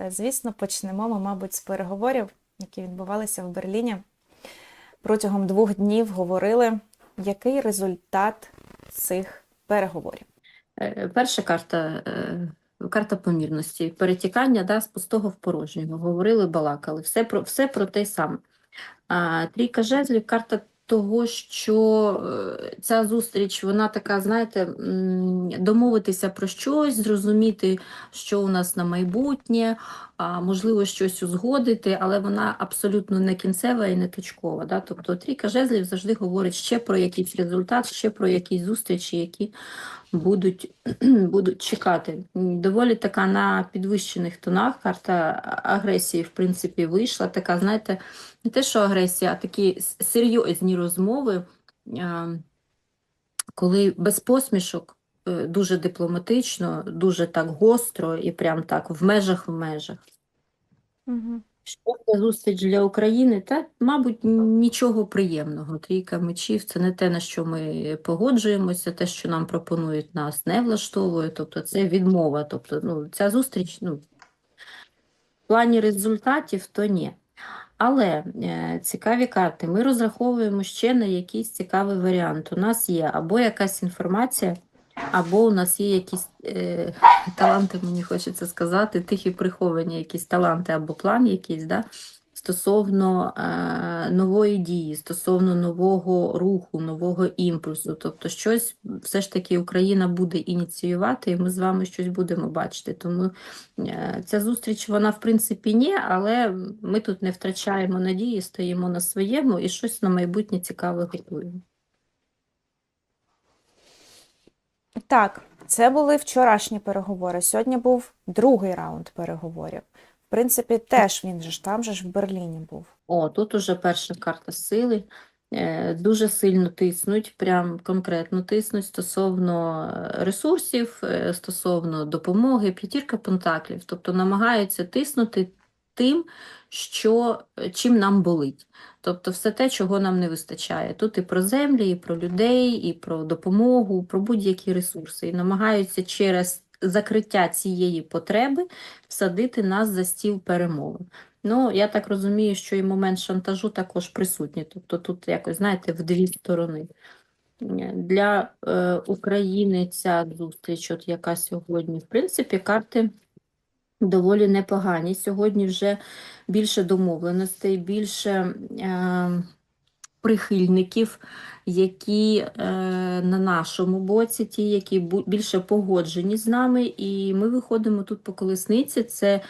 Е, Звісно, почнемо ми, мабуть, з переговорів, які відбувалися в Берліні. Протягом двох днів говорили, який результат цих переговорів. Е, Перша карта, е, карта помірності, перетікання да, з пустого в порожнього. Говорили, балакали, все про, все про те саме. А трійка жезлів, карта того, що е, ця зустріч, вона така, знаєте, домовитися про щось, зрозуміти, що у нас на майбутнє, можливо щось узгодити, але вона абсолютно не кінцева і не точкова. Да? Тобто трійка жезлів завжди говорить ще про якийсь результат, ще про якісь зустрічі, які будуть, будуть чекати. Доволі така на підвищених тонах. Карта агресії, в принципі, вийшла. Така, знаєте, не те, що агресія, а такі серйозні розмови, коли без посмішок, е, дуже дипломатично, дуже так гостро і прям так в межах в межах. Угу. Що це зустріч для України? Та, мабуть, нічого приємного. Трійка мечів це не те, на що ми погоджуємося, те, що нам пропонують, нас не влаштовує. Тобто це відмова. Тобто, ну, ця зустріч, ну, в плані результатів, то ні. Але е, цікаві карти. Ми розраховуємо ще на якийсь цікавий варіант. У нас є або якась інформація, або у нас є якісь е, таланти, мені хочеться сказати, тихі приховані якісь таланти або план якийсь, да, стосовно е, нової дії, стосовно нового руху, нового імпульсу. Тобто щось все ж таки Україна буде ініціювати, і ми з вами щось будемо бачити. Тому е, ця зустріч, вона в принципі ні, але ми тут не втрачаємо надії, стоїмо на своєму і щось на майбутнє цікаве готуємо. Так, це були вчорашні переговори. Сьогодні був другий раунд переговорів. В принципі, теж він же ж там же ж в Берліні був. О, тут уже перша карта сили. Е, Дуже сильно тиснуть, прям конкретно тиснуть стосовно е, ресурсів, е, стосовно допомоги, п'ятірка пентаклів. Тобто намагаються тиснути тим, що, е, чим нам болить. Тобто все те, чого нам не вистачає. Тут і про землі, і про людей, і про допомогу, про будь-які ресурси. І намагаються через закриття цієї потреби всадити нас за стіл перемовин. Ну, я так розумію, що і момент шантажу також присутній. Тобто тут якось, знаєте, в дві сторони. Для е, України ця зустріч, от яка сьогодні, в принципі, карти доволі непогані. Сьогодні вже більше домовленостей, більше е, прихильників, які е, на нашому боці, ті, які більше погоджені з нами, і ми виходимо тут по колесниці. Це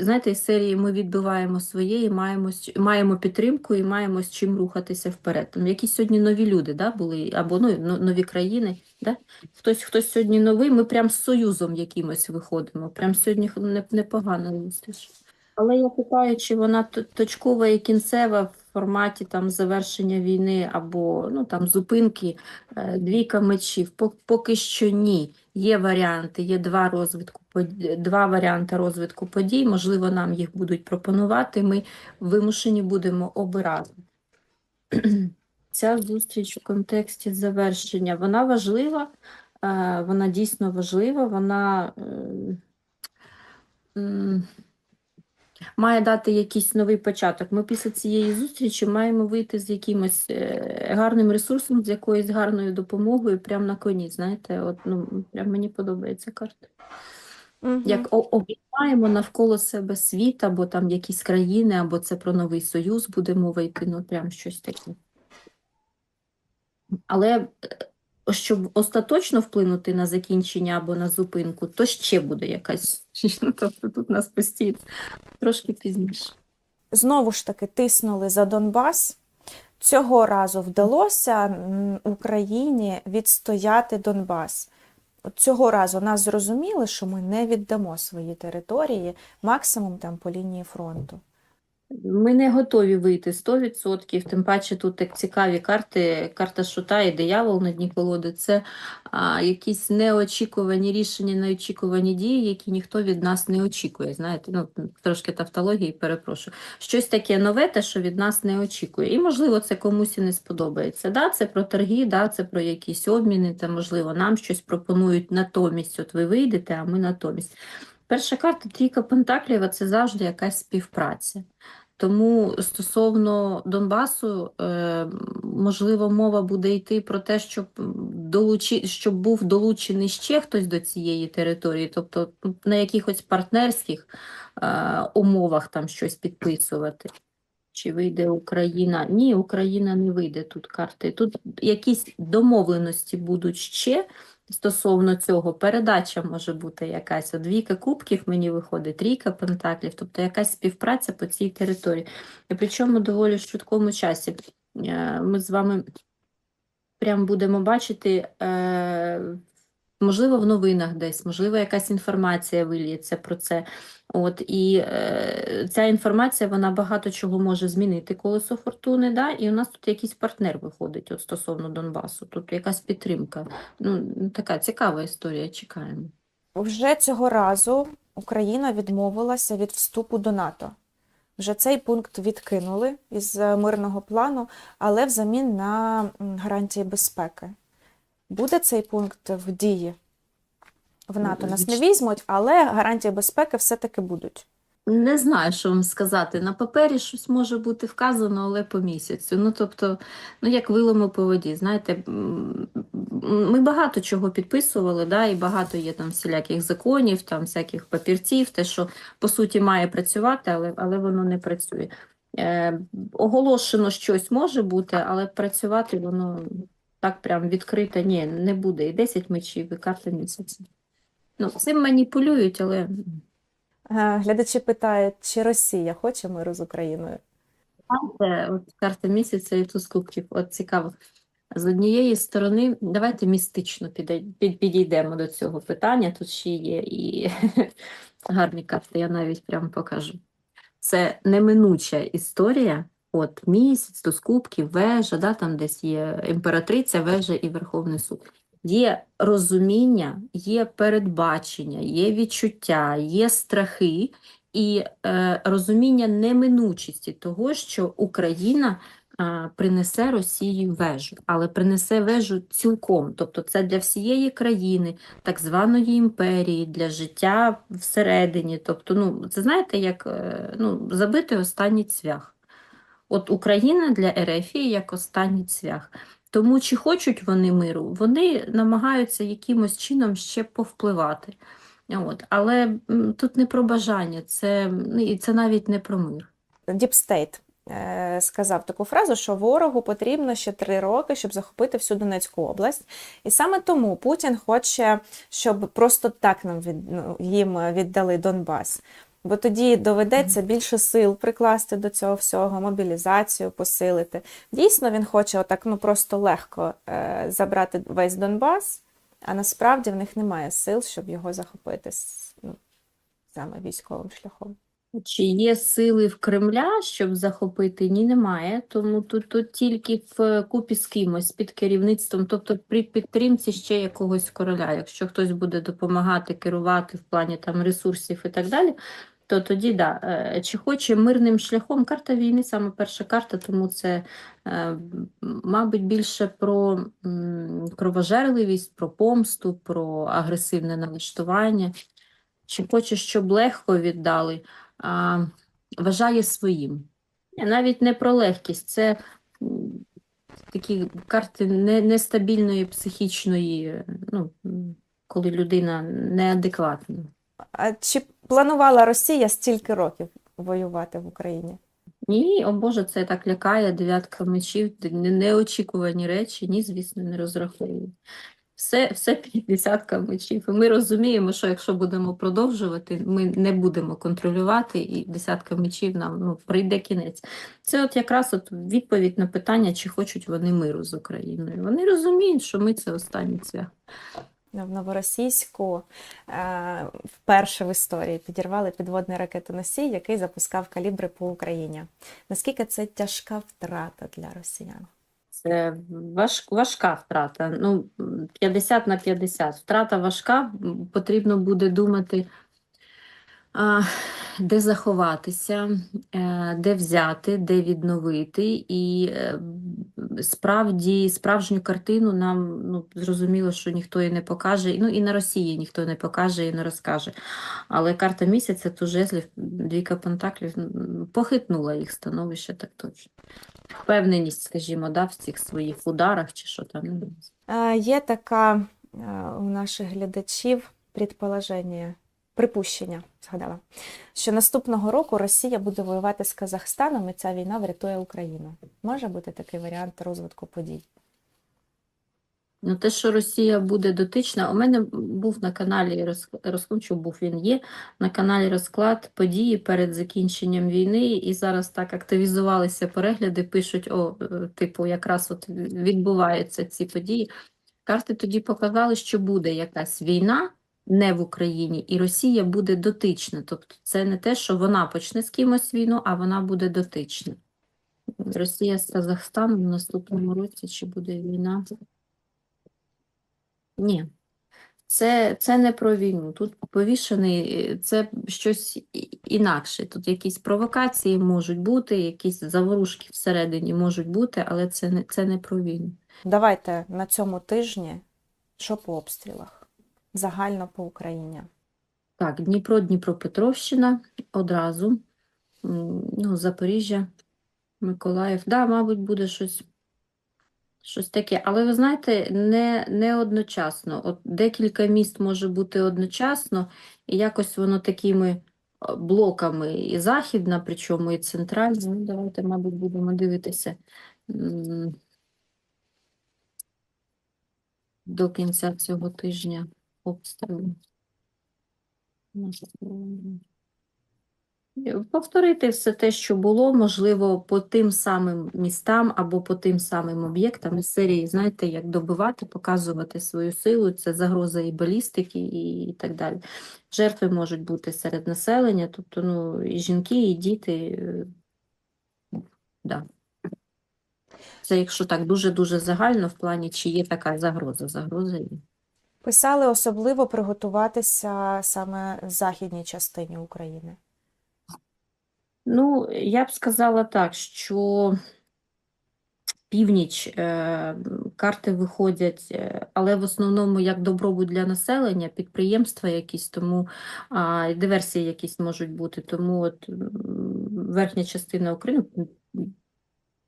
знаєте, із серії ми відбиваємо своє і маємо, маємо підтримку і маємо з чим рухатися вперед. Там якісь сьогодні нові люди да, були, або ну, нові країни. Да? Хтось, хтось сьогодні новий, ми прям з союзом якимось виходимо. Прям сьогодні х- не-. Але я питаю, чи вона точкова і кінцева в форматі там завершення війни або ну там зупинки, е, двійка мечів. Поки що ні. Є варіанти, є два розвитку два варіанти розвитку подій. Можливо, нам їх будуть пропонувати. Ми вимушені будемо обирати. Ця зустріч у контексті завершення, вона важлива, е, вона дійсно важлива, вона ем, має дати якийсь новий початок. Ми після цієї зустрічі маємо вийти з якимось е, гарним ресурсом, з якоюсь гарною допомогою, прямо на коні. Знаєте, от ну прям мені подобається карта. Мгм. Як о- об'єднаємо навколо себе світ, або там якісь країни, або це про новий союз буде мова йти, ну прям щось таке. Але е, щоб остаточно вплинути на закінчення або на зупинку, то ще буде якась. Тобто тут нас постійно трошки пізніше. Знову ж таки тиснули за Донбас. Цього разу вдалося Україні відстояти Донбас. Цього разу нас зрозуміли, що ми не віддамо свої території максимум там по лінії фронту. Ми не готові вийти 100%, тим паче тут так цікаві карти, карта Шута і диявол на дні колоди. Це а, якісь неочікувані рішення, неочікувані дії, які ніхто від нас не очікує. Знаєте, ну трошки тавтології, перепрошую. Щось таке нове, те, що від нас не очікує. І, можливо, це комусь і не сподобається. Да, це про торги, да, це про якісь обміни, та, можливо, нам щось пропонують натомість. От ви вийдете, а ми натомість. Перша карта трійка Пентаклів, це завжди якась співпраця. Тому стосовно Донбасу, е, можливо, мова буде йти про те, щоб, долучи, щоб був долучений ще хтось до цієї території, тобто ну, на якихось партнерських е, умовах там щось підписувати. Чи вийде Україна? Ні, Україна не вийде тут карти. Тут якісь домовленості будуть ще стосовно цього. Передача може бути якась. От двійка кубків мені виходить, трійка пентаклів, тобто якась співпраця по цій території. І причому доволі в швидкому часі. Е, Ми з вами прям будемо бачити, е, можливо, в новинах десь, можливо, якась інформація виліється про це. От, і е, ця інформація, вона багато чого може змінити колесо фортуни, да? і у нас тут якийсь партнер виходить от стосовно Донбасу, тут якась підтримка. Ну, така цікава історія, чекаємо. Вже цього разу Україна відмовилася від вступу до НАТО. Вже цей пункт відкинули із е, мирного плану, але взамін на гарантії безпеки. Буде цей пункт в дії в НАТО? Нас не візьмуть, але гарантії безпеки все-таки будуть. Не знаю, що вам сказати. На папері щось може бути вказано, але по місяцю. Ну, тобто, ну як вилами по воді. Знаєте, ми багато чого підписували, да, і багато є там всіляких законів, там всяких папірців, те, що по суті має працювати, але, але воно не працює. Е, оголошено щось може бути, але працювати воно так прям відкрито, ні, не буде. І 10 мечів, і карта місяця. Ну, цим маніпулюють, але. Глядачі питають, чи Росія хоче миру з Україною? От карта місяця і туз кубків. От цікаво. З однієї сторони, давайте містично підійдемо до цього питання. Тут ще є і гарні карти, я навіть прям покажу. Це неминуча історія. От місяць, туз кубків, вежа, да, там десь є імператриця, вежа і Верховний суд. Є розуміння, є передбачення, є відчуття, є страхи, і е, розуміння неминучості того, що Україна е, принесе Росії вежу, але принесе вежу цілком. Тобто це для всієї країни, так званої імперії, для життя всередині. Тобто, ну, це знаєте, як е, ну, забити останній цвях. От Україна для Ерефії як останній цвях. Тому чи хочуть вони миру, вони намагаються якимось чином ще повпливати. От. Але тут не про бажання, це, ну, і це навіть не про мир. Е, сказав таку фразу, що ворогу потрібно ще три роки, щоб захопити всю Донецьку область. І саме тому Путін хоче, щоб просто так нам від, ну, їм віддали Донбас. Бо тоді доведеться більше сил прикласти до цього всього, мобілізацію посилити. Дійсно, він хоче отак ну просто легко е, забрати весь Донбас, а насправді в них немає сил, щоб його захопити ну, саме військовим шляхом. Чи є сили в Кремля, щоб захопити? Ні, немає. Тому тут, тут тільки в купі з кимось під керівництвом, тобто при підтримці ще якогось короля. Якщо хтось буде допомагати керувати в плані там ресурсів і так далі, то тоді да. Е, Чи хоче мирним шляхом? Карта війни саме перша карта, тому це, е, мабуть, більше про кровожерливість, про помсту, про агресивне налаштування. Чи хоче, щоб легко віддали? а, вважає своїм. Навіть не про легкість, це такі карти не- нестабільної психічної, ну, коли людина неадекватна. А чи планувала Росія стільки років воювати в Україні? Ні, о Боже, це так лякає, дев'ятка мечів, неочікувані речі, ні, звісно, не розраховують. Все, все десятка мечів. І ми розуміємо, що якщо будемо продовжувати, ми не будемо контролювати, і десятка мечів нам ну, прийде кінець. Це от якраз от відповідь на питання, чи хочуть вони миру з Україною. Вони розуміють, що ми це останній цвях. В новоросійську е, вперше в історії підірвали підводний ракетоносій, який запускав калібри по Україні. Наскільки це тяжка втрата для росіян? Це важ, важка втрата. Ну, 50 на 50. Втрата важка, потрібно буде думати, де заховатися, е, де взяти, де відновити. І е, справді справжню картину нам ну, зрозуміло, що ніхто і не покаже. Ну і на Росії ніхто не покаже і не розкаже. Але карта місяця, то жезлів, двійка пентаклів похитнула їх становище так точно. Впевненість, скажімо, да, в цих своїх ударах чи що там. Е, Є така у наших глядачів предположення, припущення, згадала, що наступного року Росія буде воювати з Казахстаном, і ця війна врятує Україну. Може бути такий варіант розвитку подій? Ну, те, що Росія буде дотична, у мене був на каналі розк- розклад, чи був він є, на каналі розклад події перед закінченням війни, і зараз так активізувалися перегляди, пишуть, о, е, типу, якраз от відбуваються ці події. Карти тоді показали, що буде якась війна не в Україні, і Росія буде дотична. Тобто це не те, що вона почне з кимось війну, а вона буде дотична. Росія з Казахстаном в наступному році, чи буде війна? Ні, це, це не про війну. Тут повішений, е, це щось інакше. Тут якісь провокації можуть бути, якісь заворушки всередині можуть бути, але це не, це не про війну. Давайте на цьому тижні, що по обстрілах? Загально по Україні. Так, Дніпро, Дніпропетровщина одразу. Ну, Запоріжжя, Миколаїв. Да, мабуть, буде щось, щось таке. Але ви знаєте, не, не одночасно. От декілька міст може бути одночасно, і якось воно такими е, блоками і західна, причому і центральна. Ну, давайте, мабуть, будемо дивитися до кінця цього тижня обстрілу. Повторити все те, що було, можливо, по тим самим містам або по тим самим об'єктам із серії, знаєте, як добивати, показувати свою силу, це загроза і балістики, і, і так далі. Жертви можуть бути серед населення, тобто ну, і жінки, і діти. е, Да. Це якщо так дуже-дуже загально в плані, чи є така загроза. Загроза є. Писали особливо приготуватися саме в західній частині України. Ну, я б сказала так, що північ е, карти виходять, е, але в основному як добробут для населення, підприємства якісь, тому а, диверсії якісь можуть бути. Тому от верхня частина України,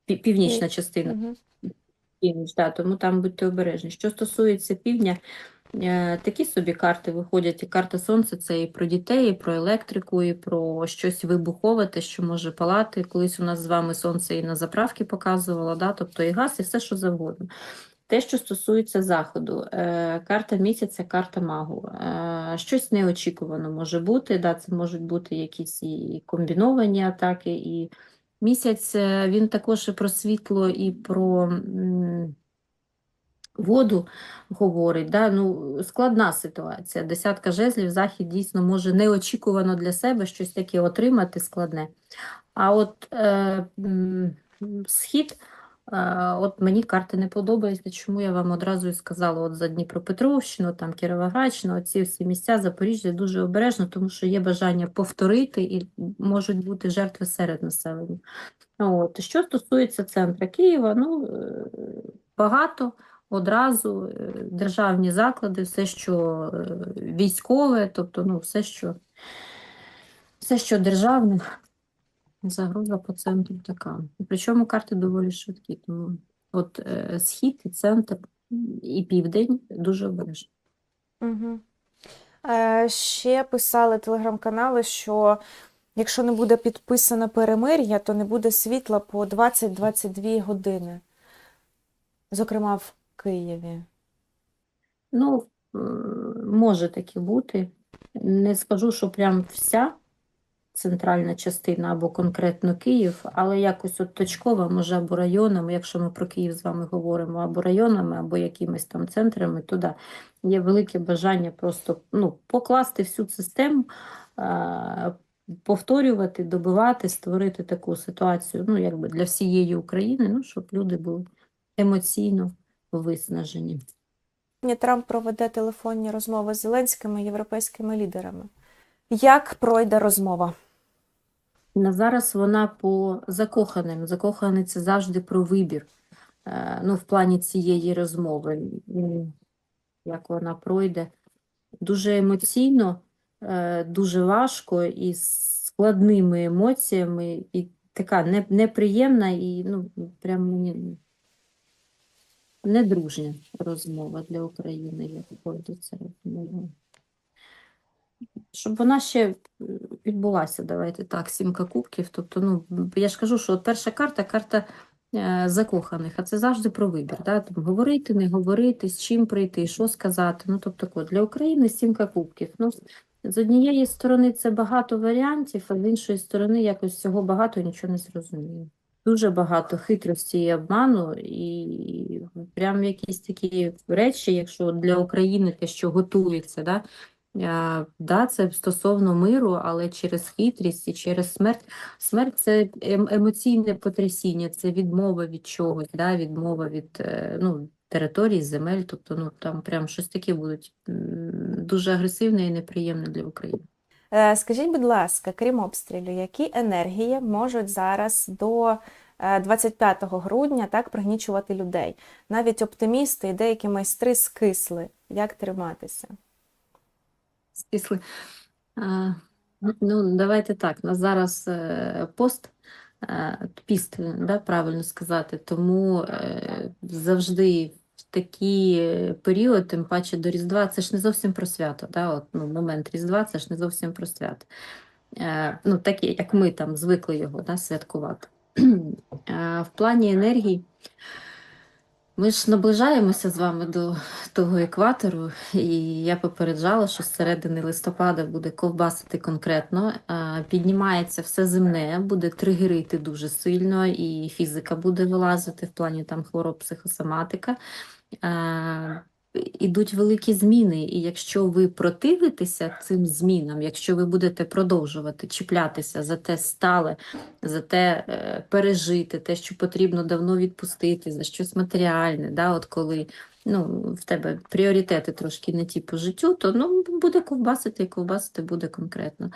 північна частина північ, да, тому там будьте обережні. Що стосується півдня, такі собі карти виходять. І карта Сонця це і про дітей, і про електрику, і про щось вибухове, те, що може палати. Колись у нас з вами сонце і на заправки показувало, да, тобто і газ, і все, що завгодно. Те, що стосується заходу, е, карта місяця, карта магу. Е, щось неочікувано може бути. Да, це можуть бути якісь і комбіновані атаки, і місяць е, він також і про світло, і про воду говорить. Да? Ну, складна ситуація. Десятка жезлів, захід дійсно може неочікувано для себе щось таке отримати складне. А от е, схід. Е, От мені карти не подобаються, чому я вам одразу і сказала, от за Дніпропетровщину, там Кіровоградщину, ці всі місця Запоріжжя дуже обережно, тому що є бажання повторити і можуть бути жертви серед населення. От. Що стосується центра Києва, ну, е, багато одразу е, державні заклади, все, що е, військове, тобто ну, все, що, все, що державне, загроза по центру така. Причому карти доволі швидкі, тому от е, схід і центр і південь дуже обережно. Угу. Е, ще писали телеграм-канали, що якщо не буде підписано перемир'я, то не буде світла по 20-22 години. Зокрема, в Києві. Ну, може таки бути. Не скажу, що прям вся центральна частина або конкретно Київ, але якось от точково, може, або районами, якщо ми про Київ з вами говоримо, або районами, або якимись там центрами, то да, є велике бажання просто ну, покласти всю систему, повторювати, добивати, створити таку ситуацію, ну, якби для всієї України, ну, щоб люди були емоційно виснажені. Трамп проведе телефонні розмови з Зеленськими європейськими лідерами. Як пройде розмова? На зараз вона по закоханим. Закоханий це завжди про вибір. е, ну, в плані цієї розмови, як вона пройде. Дуже емоційно, е, дуже важко і з складними емоціями, і така неприємна і ну, прям мені недружня розмова для України, як пройдеться розмова. Щоб вона ще відбулася, давайте так, сімка кубків. Тобто, ну, я ж кажу, що перша карта карта е, закоханих, а це завжди про вибір. Да? Там, говорити, не говорити, з чим прийти, що сказати. Ну, тобто, от, для України сімка кубків. Ну, з однієї сторони це багато варіантів, а з іншої сторони якось цього багато нічого не зрозуміло. Дуже багато хитрості і обману, і прям якісь такі речі, якщо для України те, що готується, да, а, да, це стосовно миру, але через хитрість і через смерть. Смерть це ем- емоційне потрясіння, це відмова від чогось, да, відмова від е, ну, територій, земель. Тобто, ну там прям щось таке будуть дуже агресивне і неприємне для України. Е, Скажіть, будь ласка, крім обстрілю, які енергії можуть зараз до е, 25 грудня так пригнічувати людей? Навіть оптимісти і деякі майстри скисли. Як триматися? Скисли. А, ну, давайте так. У нас зараз е, пост, е, піст, да, правильно сказати. Тому е, завжди такий е, період, тим паче до Різдва, це ж не зовсім про свято. Да? От, ну, момент Різдва це ж не зовсім про свято. Е, ну, такі, як ми там звикли його да, святкувати. Е, в плані енергії. Ми ж наближаємося з вами до того екватору, і я попереджала, що з середини листопада буде ковбасити конкретно. а, Піднімається все земне, буде тригерити дуже сильно, і фізика буде вилазити в плані там хвороб, психосоматика. Ідуть великі зміни, і якщо ви противитеся цим змінам, якщо ви будете продовжувати чіплятися за те стале, за те е, пережити, те, що потрібно давно відпустити, за щось матеріальне, да, от коли ну, в тебе пріоритети трошки не ті по життю, то ну, буде ковбасити, і ковбасити буде конкретно.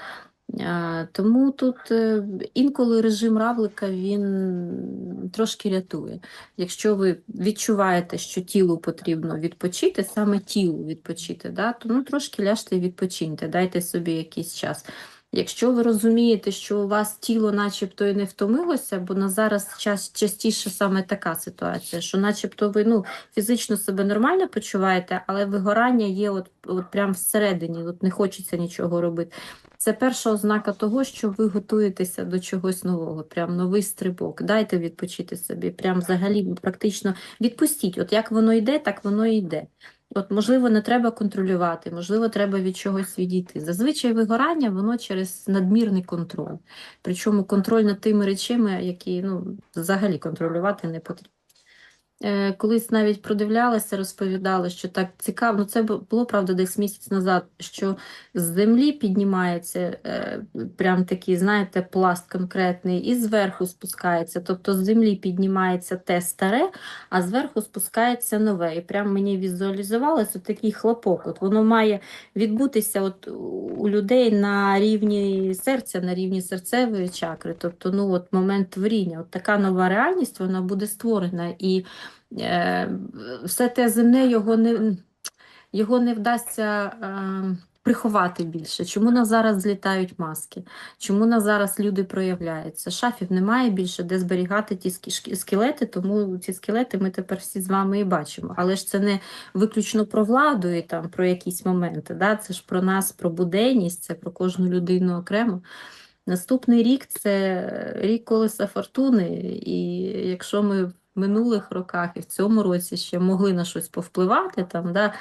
Тому тут е, інколи режим равлика він трошки рятує. Якщо ви відчуваєте, що тілу потрібно відпочити, саме тілу відпочити, да, то ну, трошки ляжте і відпочиньте, дайте собі якийсь час. Якщо ви розумієте, що у вас тіло начебто і не втомилося, бо на зараз час, частіше саме така ситуація, що начебто ви ну, фізично себе нормально почуваєте, але вигорання є от, от прямо всередині, от не хочеться нічого робити. Це перша ознака того, що ви готуєтеся до чогось нового, прям новий стрибок. Дайте відпочити собі, прям взагалі практично відпустіть. От як воно йде, так воно і йде. От, можливо, не треба контролювати, можливо, треба від чогось відійти. Зазвичай вигорання воно через надмірний контроль. Причому контроль над тими речами, які ну, взагалі контролювати не потрібно. Е, Колись навіть продивлялася, розповідала, що так цікаво, ну це було, правда, десь місяць назад, що з землі піднімається е, прям такий, знаєте, пласт конкретний, і зверху спускається. Тобто з землі піднімається те старе, а зверху спускається нове. І прям мені візуалізувалося такий хлопок. От воно має відбутися от у людей на рівні серця, на рівні серцевої чакри. Тобто, ну от момент творіння, от така нова реальність, вона буде створена. І все те земне його не, його не вдасться е, приховати більше. Чому на зараз злітають маски? Чому на зараз люди проявляються? Шафів немає більше, де зберігати ті скелети, тому ці скелети ми тепер всі з вами і бачимо. Але ж це не виключно про владу і там про якісь моменти. Да? Це ж про нас, про буденність, це про кожну людину окремо. Наступний рік це рік колеса фортуни, і якщо ми минулих роках і в цьому році ще могли на щось повпливати, там, да,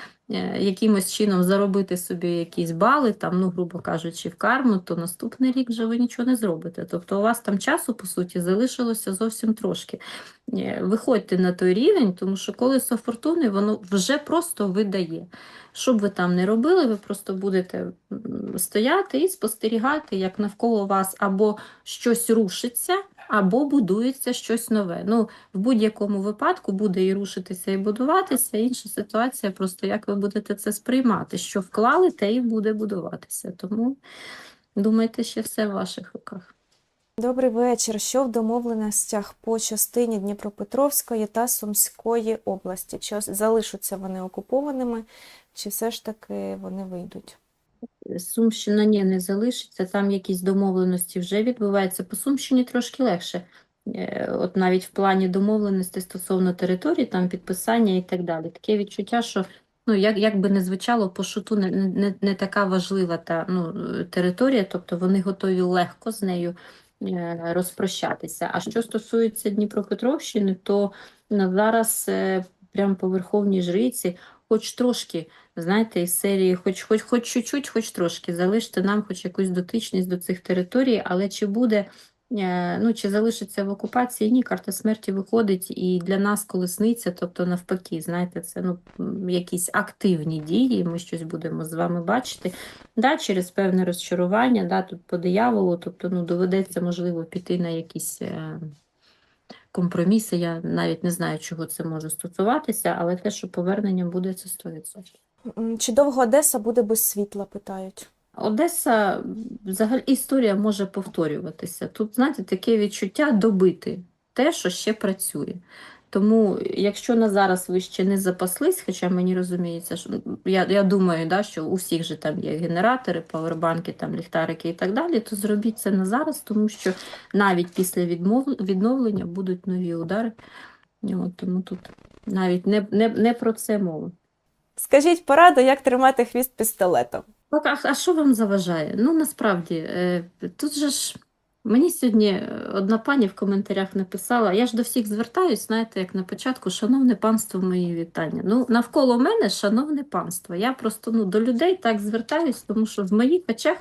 якимось чином заробити собі якісь бали, там, ну, грубо кажучи, в карму, то наступний рік вже ви нічого не зробите. Тобто у вас там часу, по суті, залишилося зовсім трошки. Е, Виходьте на той рівень, тому що колесо фортуни, воно вже просто видає. Що б ви там не робили, ви просто будете стояти і спостерігати, як навколо вас або щось рушиться, або будується щось нове. Ну, в будь-якому випадку буде і рушитися, і будуватися. Інша ситуація, просто як ви будете це сприймати. Що вклали, те і буде будуватися. Тому думайте, ще все в ваших руках. Добрий вечір. Що в домовленостях по частині Дніпропетровської та Сумської області? Чи залишаться вони окупованими, чи все ж таки вони вийдуть? Сумщина ні, не залишиться, там якісь домовленості вже відбуваються. По Сумщині трошки легше. Е, От навіть в плані домовленостей стосовно території, там підписання і так далі. Таке відчуття, що ну, як, як би не звучало, по шуту не, не, не така важлива та ну, територія, тобто вони готові легко з нею е, розпрощатися. А що стосується Дніпропетровщини, то ну, зараз е, прямо по Верховній Жриці, хоч трошки знаєте, із серії, хоч, хоч, хоч чуть-чуть, хоч трошки, залиште нам хоч якусь дотичність до цих територій, але чи буде, е, ну, чи залишиться в окупації? Ні, карта смерті виходить і для нас колесниця, тобто навпаки, знаєте, це ну, якісь активні дії, ми щось будемо з вами бачити. Да, через певне розчарування, да, тут по дияволу, тобто ну, доведеться, можливо, піти на якісь е, компроміси. Я навіть не знаю, чого це може стосуватися, але те, що повернення буде, це 100%. Чи довго Одеса буде без світла, питають. Одеса, взагалі, історія може повторюватися. Тут, знаєте, таке відчуття добити те, що ще працює. Тому, якщо на зараз ви ще не запаслись, хоча мені розуміється, що ну, я, я думаю, да, що у всіх же там є генератори, павербанки, там, ліхтарики і так далі, то зробіть це на зараз, тому що навіть після відмов, відновлення будуть нові удари. От, тому тут навіть не, не, не про це мова. Скажіть пораду, як тримати хвіст пістолетом. А, а що вам заважає? Ну, насправді, е, тут же ж мені сьогодні е, одна пані в коментарях написала, я ж до всіх звертаюсь, знаєте, як на початку, шановне панство, мої вітання. Ну, навколо мене, шановне панство. Я просто ну, до людей так звертаюсь, тому що в моїх очах,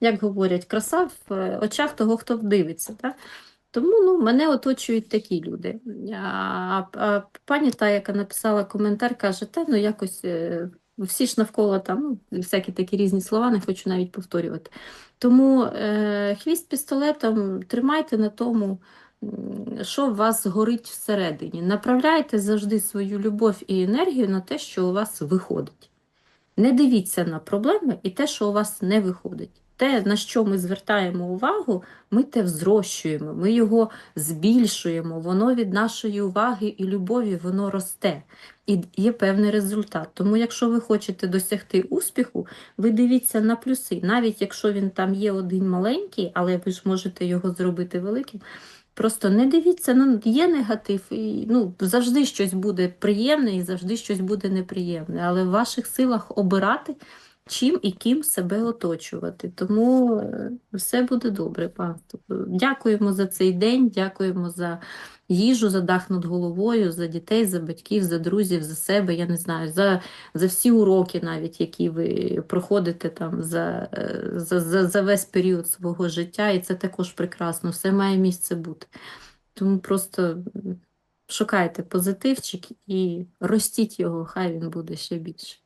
як говорять, краса в е, очах того, хто дивиться. Так? Тому ну, мене оточують такі люди. А, а пані та, яка написала коментар, каже, та ну якось всі ж навколо там, ну, всякі такі різні слова, не хочу навіть повторювати. Тому е, хвіст пістолетом тримайте на тому, що в вас горить всередині. Направляйте завжди свою любов і енергію на те, що у вас виходить. Не дивіться на проблеми і те, що у вас не виходить. Те, на що ми звертаємо увагу, ми те взрощуємо, ми його збільшуємо, воно від нашої уваги і любові воно росте. І є певний результат. Тому, якщо ви хочете досягти успіху, ви дивіться на плюси. Навіть якщо він там є один маленький, але ви ж можете його зробити великим. Просто не дивіться, ну є негатив, і ну завжди щось буде приємне і завжди щось буде неприємне. Але в ваших силах обирати, чим і ким себе оточувати. Тому е, все буде добре, панство. Дякуємо за цей день, дякуємо за їжу, за дах над головою, за дітей, за батьків, за друзів, за себе. Я не знаю, за, за всі уроки, навіть які ви проходите там за, е, за, за, за весь період свого життя, і це також прекрасно. Все має місце бути. Тому просто шукайте позитивчик і ростіть його, хай він буде ще більше.